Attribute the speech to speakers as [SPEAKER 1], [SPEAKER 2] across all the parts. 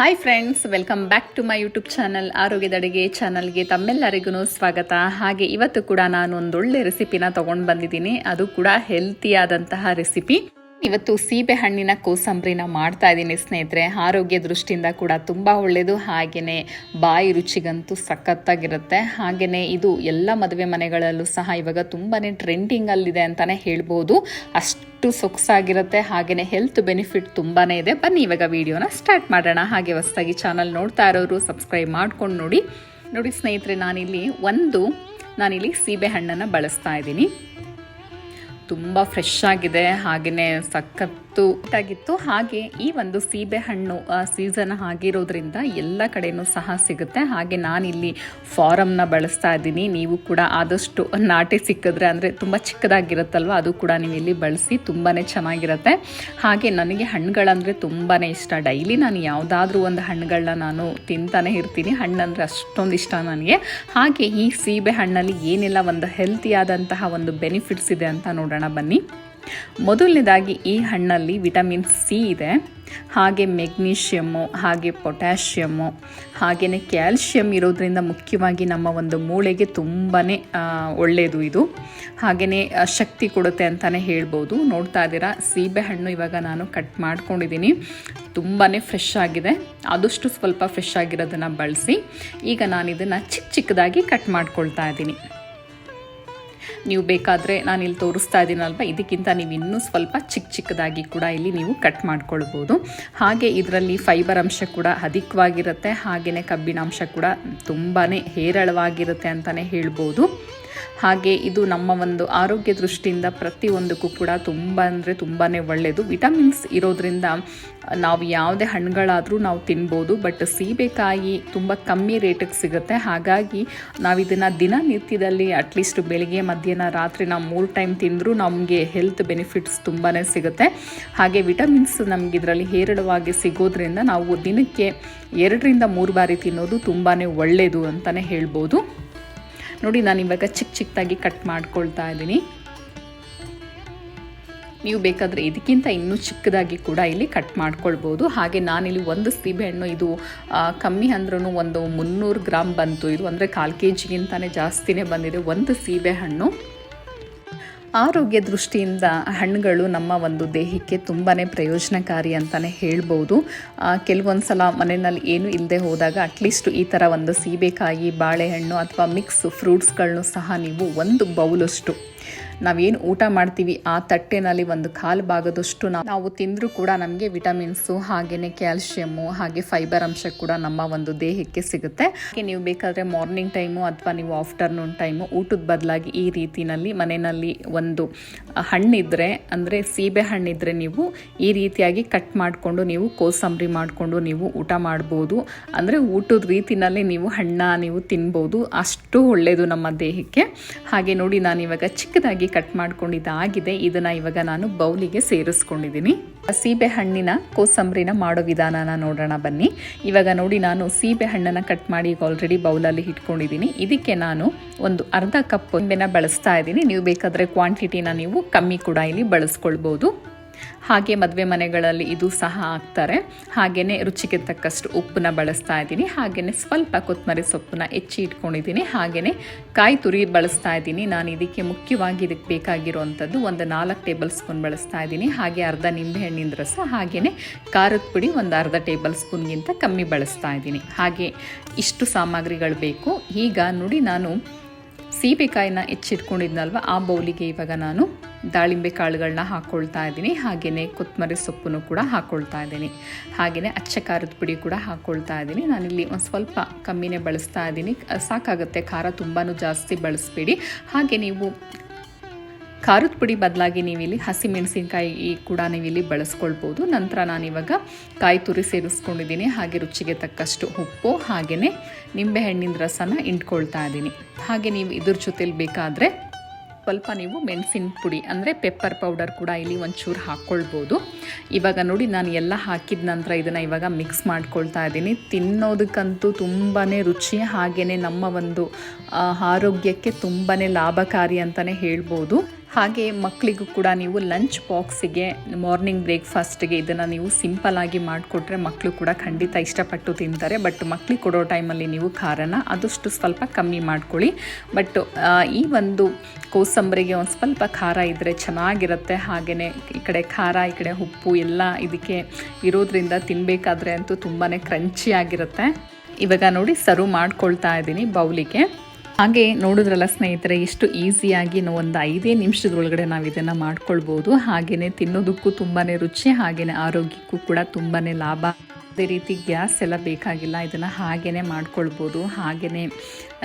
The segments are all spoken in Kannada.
[SPEAKER 1] Hi friends welcome back to my YouTube channel ಆರೋಗ್ಯದ ಅಡುಗೆ ಚಾನಲ್ಗೆ ತಮ್ಮೆಲ್ಲರಿಗೂ ಸ್ವಾಗತ. ಹಾಗೆ ಇವತ್ತು ಕೂಡ ನಾನು ಒಂದೊಳ್ಳೆ ರೆಸಿಪಿನ ತೊಗೊಂಡು ಬಂದಿದ್ದೀನಿ. ಅದು ಕೂಡ ಹೆಲ್ತಿಯಾದಂತಹ ರೆಸಿಪಿ ಇವತ್ತು ಸೀಬೆ ಹಣ್ಣಿನ ಕೋಸಂಬರಿನ ಮಾಡ್ತಾ ಇದ್ದೀನಿ ಸ್ನೇಹಿತರೆ. ಆರೋಗ್ಯ ದೃಷ್ಟಿಯಿಂದ ಕೂಡ ತುಂಬ ಒಳ್ಳೆಯದು ಹಾಗೆಯೇ ಬಾಯಿ ರುಚಿಗಂತೂ ಸಖತ್ತಾಗಿರುತ್ತೆ. ಹಾಗೆಯೇ ಇದು ಎಲ್ಲ ಮದುವೆ ಮನೆಗಳಲ್ಲೂ ಸಹ ಇವಾಗ ತುಂಬಾ ಟ್ರೆಂಡಿಂಗಲ್ಲಿದೆ ಅಂತಲೇ ಹೇಳ್ಬೋದು. ಅಷ್ಟು ಸೊಗಸಾಗಿರುತ್ತೆ. ಹಾಗೆಯೇ ಹೆಲ್ತ್ ಬೆನಿಫಿಟ್ ತುಂಬಾ ಇದೆ. ಬನ್ನಿ ಇವಾಗ ವಿಡಿಯೋನ ಸ್ಟಾರ್ಟ್ ಮಾಡೋಣ. ಹಾಗೆ ಹೊಸದಾಗಿ ಚಾನಲ್ ನೋಡ್ತಾ ಇರೋರು ಸಬ್ಸ್ಕ್ರೈಬ್ ಮಾಡ್ಕೊಂಡು ನೋಡಿ. ನೋಡಿ ಸ್ನೇಹಿತರೆ, ನಾನಿಲ್ಲಿ ಒಂದು ನಾನಿಲ್ಲಿ ಸೀಬೆ ಹಣ್ಣನ್ನು ಬಳಸ್ತಾ ಇದ್ದೀನಿ. ತುಂಬ ಫ್ರೆಶ್ ಆಗಿದೆ ಹಾಗೆಯೇ ಆಗಿತ್ತು ಹಾಗೆ ಈ ಒಂದು ಸೀಬೆ ಹಣ್ಣು ಸೀಸನ್ ಆಗಿರೋದ್ರಿಂದ ಎಲ್ಲ ಕಡೆನೂ ಸಹ ಸಿಗುತ್ತೆ. ಹಾಗೆ ನಾನಿಲ್ಲಿ ಫಾರಮ್ನ ಬಳಸ್ತಾ ಇದ್ದೀನಿ. ನೀವು ಕೂಡ ಆದಷ್ಟು ನಾಟಿ ಸಿಕ್ಕಿದ್ರೆ ಅಂದರೆ ತುಂಬ ಚಿಕ್ಕದಾಗಿರುತ್ತಲ್ವ, ಅದು ಕೂಡ ನೀವು ಇಲ್ಲಿ ಬಳಸಿ ತುಂಬಾ ಚೆನ್ನಾಗಿರುತ್ತೆ. ಹಾಗೆ ನನಗೆ ಹಣ್ಣುಗಳಂದರೆ ತುಂಬಾ ಇಷ್ಟ. ಡೈಲಿ ನಾನು ಯಾವುದಾದ್ರೂ ಒಂದು ಹಣ್ಣುಗಳನ್ನ ನಾನು ತಿಂತಾನೆ ಇರ್ತೀನಿ. ಹಣ್ಣಂದರೆ ಅಷ್ಟೊಂದು ಇಷ್ಟ ನನಗೆ. ಹಾಗೆ ಈ ಸೀಬೆ ಹಣ್ಣಲ್ಲಿ ಏನೆಲ್ಲ ಒಂದು ಹೆಲ್ತಿಯಾದಂತಹ ಒಂದು ಬೆನಿಫಿಟ್ಸ್ ಇದೆ ಅಂತ ನೋಡೋಣ ಬನ್ನಿ. ಮೊದಲನೇದಾಗಿ ಈ ಹಣ್ಣಲ್ಲಿ ವಿಟಮಿನ್ ಸಿ ಇದೆ. ಹಾಗೆ ಮೆಗ್ನೀಷಿಯಮ್ಮು, ಹಾಗೆ ಪೊಟ್ಯಾಷಿಯಮ್ಮು ಹಾಗೆಯೇ ಕ್ಯಾಲ್ಶಿಯಂ ಇರೋದ್ರಿಂದ ಮುಖ್ಯವಾಗಿ ನಮ್ಮ ಒಂದು ಮೂಳೆಗೆ ತುಂಬಾ ಒಳ್ಳೆಯದು ಇದು. ಹಾಗೆಯೇ ಶಕ್ತಿ ಕೊಡುತ್ತೆ ಅಂತಲೇ ಹೇಳ್ಬೋದು. ನೋಡ್ತಾ ಇದ್ದೀರಾ, ಸೀಬೆ ಹಣ್ಣು ಇವಾಗ ನಾನು ಕಟ್ ಮಾಡ್ಕೊಂಡಿದ್ದೀನಿ. ತುಂಬಾ ಫ್ರೆಶ್ ಆಗಿದೆ. ಆದಷ್ಟು ಸ್ವಲ್ಪ ಫ್ರೆಶ್ ಆಗಿರೋದನ್ನು ಬಳಸಿ ಈಗ ನಾನು ಇದನ್ನು ಚಿಕ್ಕ ಚಿಕ್ಕದಾಗಿ ಕಟ್ ಮಾಡ್ಕೊಳ್ತಾ ಇದ್ದೀನಿ. ನೀವು ಬೇಕಾದರೆ ನಾನು ಇಲ್ಲಿ ತೋರಿಸ್ತಾ ಇದ್ದೀನಲ್ವ ಇದಕ್ಕಿಂತ ನೀವು ಇನ್ನೂ ಸ್ವಲ್ಪ ಚಿಕ್ಕ ಚಿಕ್ಕದಾಗಿ ಕೂಡ ಇಲ್ಲಿ ನೀವು ಕಟ್ ಮಾಡ್ಕೊಳ್ಬೋದು. ಹಾಗೆ ಇದರಲ್ಲಿ ಫೈಬರ್ ಅಂಶ ಕೂಡ ಅಧಿಕವಾಗಿರುತ್ತೆ. ಹಾಗೆಯೇ ಕಬ್ಬಿಣಾಂಶ ಕೂಡ ತುಂಬಾ ಹೇರಳವಾಗಿರುತ್ತೆ ಅಂತಲೇ ಹೇಳ್ಬೋದು. ಹಾಗೆ ಇದು ನಮ್ಮ ಒಂದು ಆರೋಗ್ಯ ದೃಷ್ಟಿಯಿಂದ ಪ್ರತಿಯೊಂದಕ್ಕೂ ಕೂಡ ತುಂಬ ಅಂದರೆ ತುಂಬಾ ಒಳ್ಳೆಯದು ವಿಟಮಿನ್ಸ್ ಇರೋದ್ರಿಂದ ನಾವು ಯಾವುದೇ ಹಣ್ಣುಗಳಾದರೂ ನಾವು ತಿನ್ಬೋದು ಬಟ್ ಸೀಬೆಕಾಯಿ ತುಂಬ ಕಮ್ಮಿ ರೇಟಿಗೆ ಸಿಗುತ್ತೆ. ಹಾಗಾಗಿ ನಾವು ಇದನ್ನು ದಿನನಿತ್ಯದಲ್ಲಿ ಅಟ್ಲೀಸ್ಟ್ ಬೆಳಿಗ್ಗೆ, ಮಧ್ಯಾಹ್ನ, ರಾತ್ರಿ ನಾವು ಮೂರು ಟೈಮ್ ತಿಂದರೂ ನಮಗೆ ಹೆಲ್ತ್ ಬೆನಿಫಿಟ್ಸ್ ತುಂಬಾ ಸಿಗುತ್ತೆ. ಹಾಗೆ ವಿಟಮಿನ್ಸ್ ನಮಗೆ ಇದರಲ್ಲಿ ಹೇರಳವಾಗಿ ಸಿಗೋದ್ರಿಂದ ನಾವು ದಿನಕ್ಕೆ ಎರಡರಿಂದ ಮೂರು ಬಾರಿ ತಿನ್ನೋದು ತುಂಬಾ ಒಳ್ಳೆಯದು ಅಂತಲೇ ಹೇಳ್ಬೋದು. ನೋಡಿ, ನಾನು ಇವಾಗ ಚಿಕ್ಕ ಚಿಕ್ಕದಾಗಿ ಕಟ್ ಮಾಡ್ಕೊಳ್ತಾ ಇದ್ದೀನಿ. ನೀವು ಬೇಕಾದರೆ ಇದಕ್ಕಿಂತ ಇನ್ನೂ ಚಿಕ್ಕದಾಗಿ ಕೂಡ ಇಲ್ಲಿ ಕಟ್ ಮಾಡ್ಕೊಳ್ಬೋದು. ಹಾಗೆ ನಾನಿಲ್ಲಿ ಒಂದು ಸೀಬೆಹಣ್ಣು ಇದು ಕಮ್ಮಿ ಅಂದ್ರೂ ಒಂದು ಮುನ್ನೂರು ಗ್ರಾಮ್ ಬಂತು. ಇದು ಅಂದರೆ ಕಾಲು ಕೆ ಜಿಗಿಂತಲೇ ಜಾಸ್ತಿನೇ ಬಂದಿದೆ. ಒಂದು ಸೀಬೆಹಣ್ಣು ಆರೋಗ್ಯ ದೃಷ್ಟಿಯಿಂದ ಹಣ್ಣುಗಳು ನಮ್ಮ ಒಂದು ದೇಹಕ್ಕೆ ತುಂಬಾ ಪ್ರಯೋಜನಕಾರಿ ಅಂತಲೇ ಹೇಳ್ಬೋದು. ಕೆಲವೊಂದು ಸಲ ಮನೆಯಲ್ಲಿ ಏನು ಇಲ್ಲದೆ ಹೋದಾಗ ಅಟ್ಲೀಸ್ಟ್ ಈ ಥರ ಒಂದು ಸೀಬೆಕಾಯಿ, ಬಾಳೆಹಣ್ಣು ಅಥವಾ ಮಿಕ್ಸ್ ಫ್ರೂಟ್ಸ್ಗಳನ್ನು ಸಹ ನೀವು ಒಂದು ಬೌಲಷ್ಟು ನಾವೇನು ಊಟ ಮಾಡ್ತೀವಿ ಆ ತಟ್ಟೆನಲ್ಲಿ ಒಂದು ಕಾಲು ಭಾಗದಷ್ಟು ನಾವು ತಿಂದರೂ ಕೂಡ ನಮಗೆ ವಿಟಮಿನ್ಸು ಹಾಗೆಯೇ ಕ್ಯಾಲ್ಶಿಯಮ್ಮು ಹಾಗೆ ಫೈಬರ್ ಅಂಶ ಕೂಡ ನಮ್ಮ ಒಂದು ದೇಹಕ್ಕೆ ಸಿಗುತ್ತೆ. ನೀವು ಬೇಕಾದರೆ ಮಾರ್ನಿಂಗ್ ಟೈಮು ಅಥವಾ ನೀವು ಆಫ್ಟರ್ನೂನ್ ಟೈಮು ಊಟದ ಬದಲಾಗಿ ಈ ರೀತಿಯಲ್ಲಿ ಮನೆಯಲ್ಲಿ ಒಂದು ಹಣ್ಣಿದ್ರೆ, ಅಂದರೆ ಸೀಬೆ ಹಣ್ಣಿದ್ರೆ ನೀವು ಈ ರೀತಿಯಾಗಿ ಕಟ್ ಮಾಡಿಕೊಂಡು ನೀವು ಕೋಸಂಬರಿ ಮಾಡಿಕೊಂಡು ನೀವು ಊಟ ಮಾಡ್ಬೋದು. ಅಂದರೆ ಊಟದ ರೀತಿನಲ್ಲಿ ನೀವು ಹಣ್ಣ ನೀವು ತಿನ್ಬೋದು. ಅಷ್ಟು ಒಳ್ಳೆಯದು ನಮ್ಮ ದೇಹಕ್ಕೆ. ಹಾಗೆ ನೋಡಿ ನಾನು ಇವಾಗ ಚಿಕ್ಕದಾಗಿ ಕಟ್ ಮಾಡ್ಕೊಂಡಿದ್ದಾಗಿದೆ. ಇದನ್ನು ಇವಾಗ ನಾನು ಬೌಲಿಗೆ ಸೇರಿಸ್ಕೊಂಡಿದ್ದೀನಿ. ಸೀಬೆ ಹಣ್ಣಿನ ಕೋಸಂಬರಿನ ಮಾಡೋ ವಿಧಾನನ ನೋಡೋಣ ಬನ್ನಿ. ಇವಾಗ ನೋಡಿ ನಾನು ಸೀಬೆ ಹಣ್ಣನ್ನು ಕಟ್ ಮಾಡಿ ಈಗ ಆಲ್ರೆಡಿ ಬೌಲಲ್ಲಿ ಇಟ್ಕೊಂಡಿದ್ದೀನಿ. ಇದಕ್ಕೆ ನಾನು ಒಂದು ಅರ್ಧ ಕಪ್ ನಿಂಬೆನ ಬಳಸ್ತಾ ಇದ್ದೀನಿ. ನೀವು ಬೇಕಾದರೆ ಕ್ವಾಂಟಿಟಿನ ನೀವು ಕಮ್ಮಿ ಕೂಡ ಇಲ್ಲಿ ಬಳಸ್ಕೊಳ್ಬೋದು. ಹಾಗೆ ಮದುವೆ ಮನೆಗಳಲ್ಲಿ ಇದು ಸಹ ಹಾಕ್ತಾರೆ ಹಾಗೆಯೇ ರುಚಿಗೆ ತಕ್ಕಷ್ಟು ಉಪ್ಪನ್ನ ಬಳಸ್ತಾ ಇದ್ದೀನಿ. ಹಾಗೆಯೇ ಸ್ವಲ್ಪ ಕೊತ್ತಂಬರಿ ಸೊಪ್ಪನ್ನ ಹೆಚ್ಚಿ ಇಟ್ಕೊಂಡಿದ್ದೀನಿ. ಹಾಗೆಯೇ ಕಾಯಿ ತುರಿ ಬಳಸ್ತಾ ಇದ್ದೀನಿ. ನಾನು ಇದಕ್ಕೆ ಮುಖ್ಯವಾಗಿ ಇದಕ್ಕೆ ಬೇಕಾಗಿರುವಂಥದ್ದು ಒಂದು ನಾಲ್ಕು ಟೇಬಲ್ ಸ್ಪೂನ್ ಬಳಸ್ತಾ ಇದ್ದೀನಿ. ಹಾಗೆ ಅರ್ಧ ನಿಂಬೆಹಣ್ಣಿನ ರಸ ಹಾಗೆಯೇ ಖಾರದ ಪುಡಿ ಒಂದು ಅರ್ಧ ಟೇಬಲ್ ಸ್ಪೂನ್ಗಿಂತ ಕಮ್ಮಿ ಬಳಸ್ತಾ ಇದ್ದೀನಿ. ಹಾಗೆ ಇಷ್ಟು ಸಾಮಗ್ರಿಗಳು ಬೇಕು. ಈಗ ನೋಡಿ ನಾನು ಸೀಬೆಕಾಯಿನ ಹೆಚ್ಚಿಟ್ಕೊಂಡಿದ್ನಲ್ವ, ಆ ಬೌಲಿಗೆ ಇವಾಗ ನಾನು ದಾಳಿಂಬೆ ಕಾಳುಗಳನ್ನ ಹಾಕ್ಕೊಳ್ತಾ ಇದ್ದೀನಿ. ಹಾಗೆಯೇ ಕೊತ್ತಂಬರಿ ಸೊಪ್ಪನ್ನು ಕೂಡ ಹಾಕ್ಕೊಳ್ತಾ ಇದ್ದೀನಿ. ಹಾಗೆಯೇ ಅಚ್ಚ ಖಾರದ ಪುಡಿ ಕೂಡ ಹಾಕ್ಕೊಳ್ತಾ ಇದ್ದೀನಿ. ನಾನಿಲ್ಲಿ ಒಂದು ಸ್ವಲ್ಪ ಕಮ್ಮಿನೇ ಬಳಸ್ತಾ ಇದ್ದೀನಿ. ಸಾಕಾಗುತ್ತೆ. ಖಾರ ತುಂಬಾ ಜಾಸ್ತಿ ಬಳಸಬೇಡಿ. ಹಾಗೆ ನೀವು ಖಾರದ ಪುಡಿ ಬದಲಾಗಿ ನೀವಿಲ್ಲಿ ಹಸಿಮೆಣಸಿನ್ಕಾಯಿ ಕೂಡ ನೀವಿಲ್ಲಿ ಬಳಸ್ಕೊಳ್ಬೋದು. ನಂತರ ನಾನಿವಾಗ ಕಾಯಿ ತುರಿ ಸೇರಿಸ್ಕೊಂಡಿದ್ದೀನಿ. ಹಾಗೆ ರುಚಿಗೆ ತಕ್ಕಷ್ಟು ಉಪ್ಪು ಹಾಗೆಯೇ ನಿಂಬೆಹಣ್ಣಿನ ರಸನ ಇಂಟ್ಕೊಳ್ತಾ ಇದ್ದೀನಿ. ಹಾಗೆ ನೀವು ಇದ್ರ ಜೊತೆಲಿ ಬೇಕಾದರೆ ಸ್ವಲ್ಪ ನೀವು ಮೆಣಸಿನ ಪುಡಿ ಅಂದರೆ ಪೆಪ್ಪರ್ ಪೌಡರ್ ಕೂಡ ಇಲ್ಲಿ ಒಂಚೂರು ಹಾಕ್ಕೊಳ್ಬೋದು ಇವಾಗ ನೋಡಿ ನಾನು ಎಲ್ಲ ಹಾಕಿದ ನಂತರ ಇದನ್ನು ಇವಾಗ ಮಿಕ್ಸ್ ಮಾಡ್ಕೊಳ್ತಾ ಇದ್ದೀನಿ. ತಿನ್ನೋದಕ್ಕಂತೂ ತುಂಬಾ ರುಚಿ ಹಾಗೆಯೇ ನಮ್ಮ ಒಂದು ಆರೋಗ್ಯಕ್ಕೆ ತುಂಬಾ ಲಾಭಕಾರಿ ಅಂತಲೇ ಹೇಳ್ಬೋದು. ಹಾಗೆ ಮಕ್ಕಳಿಗೂ ಕೂಡ ನೀವು ಲಂಚ್ ಬಾಕ್ಸಿಗೆ ಮಾರ್ನಿಂಗ್ ಬ್ರೇಕ್ಫಾಸ್ಟ್ಗೆ ಇದನ್ನು ನೀವು ಸಿಂಪಲ್ ಆಗಿ ಮಾಡಿಕೊಟ್ರೆ ಮಕ್ಕಳು ಕೂಡ ಖಂಡಿತ ಇಷ್ಟಪಟ್ಟು ತಿಂತಾರೆ. ಬಟ್ ಮಕ್ಕಳಿಗೆ ಕೊಡೋ ಟೈಮಲ್ಲಿ ನೀವು ಖಾರನ ಅದಷ್ಟು ಸ್ವಲ್ಪ ಕಮ್ಮಿ ಮಾಡ್ಕೊಳ್ಳಿ. ಬಟ್ ಈ ಒಂದು ಕೋಸಂಬರಿಗೆ ಒಂದು ಸ್ವಲ್ಪ ಖಾರ ಇದ್ದರೆ ಚೆನ್ನಾಗಿರುತ್ತೆ. ಹಾಗೆಯೇ ಈ ಕಡೆ ಖಾರ, ಈ ಕಡೆ ಉಪ್ಪು ಎಲ್ಲ ಇದಕ್ಕೆ ಇರೋದ್ರಿಂದ ತಿನ್ನಬೇಕಾದ್ರೆ ಅಂತೂ ತುಂಬಾ ಕ್ರಂಚಿಯಾಗಿರುತ್ತೆ ಇವಾಗ ನೋಡಿ ಸರ್ವ್ ಮಾಡ್ಕೊಳ್ತಾ ಇದ್ದೀನಿ ಬೌಲಿಗೆ. ಹಾಗೆ ನೋಡಿದ್ರಲ್ಲ ಸ್ನೇಹಿತರೆ ಎಷ್ಟು ಈಸಿಯಾಗಿ ನಾವು ಒಂದು ಐದೇ ನಿಮಿಷದೊಳಗಡೆ ನಾವು ಇದನ್ನು ಮಾಡ್ಕೊಳ್ಬೋದು. ಹಾಗೆಯೇ ತಿನ್ನೋದಕ್ಕೂ ತುಂಬಾ ರುಚಿ ಹಾಗೆಯೇ ಆರೋಗ್ಯಕ್ಕೂ ಕೂಡ ತುಂಬಾ ಲಾಭ. ಅದೇ ರೀತಿ ಗ್ಯಾಸ್ ಎಲ್ಲ ಬೇಕಾಗಿಲ್ಲ, ಇದನ್ನು ಹಾಗೇ ಮಾಡ್ಕೊಳ್ಬೋದು. ಹಾಗೆಯೇ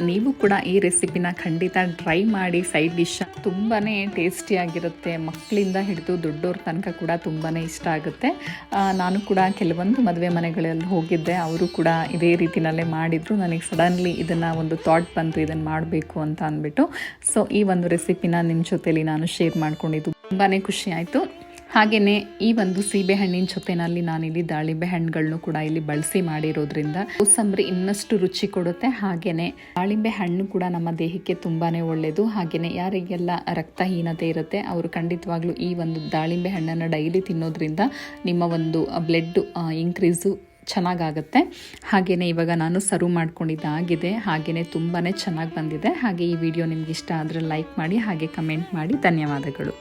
[SPEAKER 1] ನೀವು ಕೂಡ ಈ ರೆಸಿಪಿನ ಖಂಡಿತ ಟ್ರೈ ಮಾಡಿ, ಸೈಡ್ ಡಿಶ್ ತುಂಬಾ ಟೇಸ್ಟಿಯಾಗಿರುತ್ತೆ. ಮಕ್ಕಳಿಂದ ಹಿಡಿದು ದೊಡ್ಡವ್ರ ತನಕ ಕೂಡ ತುಂಬಾ ಇಷ್ಟ ಆಗುತ್ತೆ. ನಾನು ಕೂಡ ಕೆಲವೊಂದು ಮದುವೆ ಮನೆಗಳಲ್ಲಿ ಹೋಗಿದ್ದೆ. ಅವರು ಕೂಡ ಇದೇ ರೀತಿಯಲ್ಲೇ ಮಾಡಿದರು. ನನಗೆ ಸಡನ್ಲಿ ಇದನ್ನು ಒಂದು ಥಾಟ್ ಬಂತು ಇದನ್ನು ಮಾಡಬೇಕು ಅಂತ ಅಂದ್ಬಿಟ್ಟು. ಸೊ, ಈ ಒಂದು ರೆಸಿಪಿನ ನಿಮ್ಮ ಜೊತೇಲಿ ನಾನು ಶೇರ್ ಮಾಡ್ಕೊಂಡಿದ್ದು. ತುಂಬಾ ಖುಷಿ ಆಯಿತು. ಹಾಗೆಯೇ ಈ ಒಂದು ಸೀಬೆಹಣ್ಣಿನ ಜೊತೆನಲ್ಲಿ ನಾನಿಲ್ಲಿ ದಾಳಿಂಬೆ ಹಣ್ಣುಗಳನ್ನು ಕೂಡ ಇಲ್ಲಿ ಬಳಸಿ ಮಾಡಿರೋದ್ರಿಂದ ಕೋಸಂಬರಿ ಇನ್ನಷ್ಟು ರುಚಿ ಕೊಡುತ್ತೆ. ಹಾಗೆಯೇ ದಾಳಿಂಬೆ ಹಣ್ಣು ಕೂಡ ನಮ್ಮ ದೇಹಕ್ಕೆ ತುಂಬಾ ಒಳ್ಳೆಯದು ಹಾಗೆಯೇ ಯಾರಿಗೆಲ್ಲ ರಕ್ತಹೀನತೆ ಇರುತ್ತೆ, ಅವರು ಖಂಡಿತವಾಗ್ಲೂ ಈ ಒಂದು ದಾಳಿಂಬೆ ಹಣ್ಣನ್ನು ಡೈಲಿ ತಿನ್ನೋದ್ರಿಂದ ನಿಮ್ಮ ಒಂದು ಬ್ಲಡ್ ಇನ್ಕ್ರೀಸು ಚೆನ್ನಾಗಾಗುತ್ತೆ. ಹಾಗೆಯೇ ಇವಾಗ ನಾನು ಸರ್ವ್ ಮಾಡ್ಕೊಂಡಿದ್ದಾಗಿದೆ ಹಾಗೆಯೇ ತುಂಬಾ ಚೆನ್ನಾಗಿ ಬಂದಿದೆ. ಹಾಗೆ ಈ ವಿಡಿಯೋ ನಿಮ್ಗೆ ಇಷ್ಟ ಆದರೆ ಲೈಕ್ ಮಾಡಿ, ಹಾಗೆ ಕಮೆಂಟ್ ಮಾಡಿ. ಧನ್ಯವಾದಗಳು.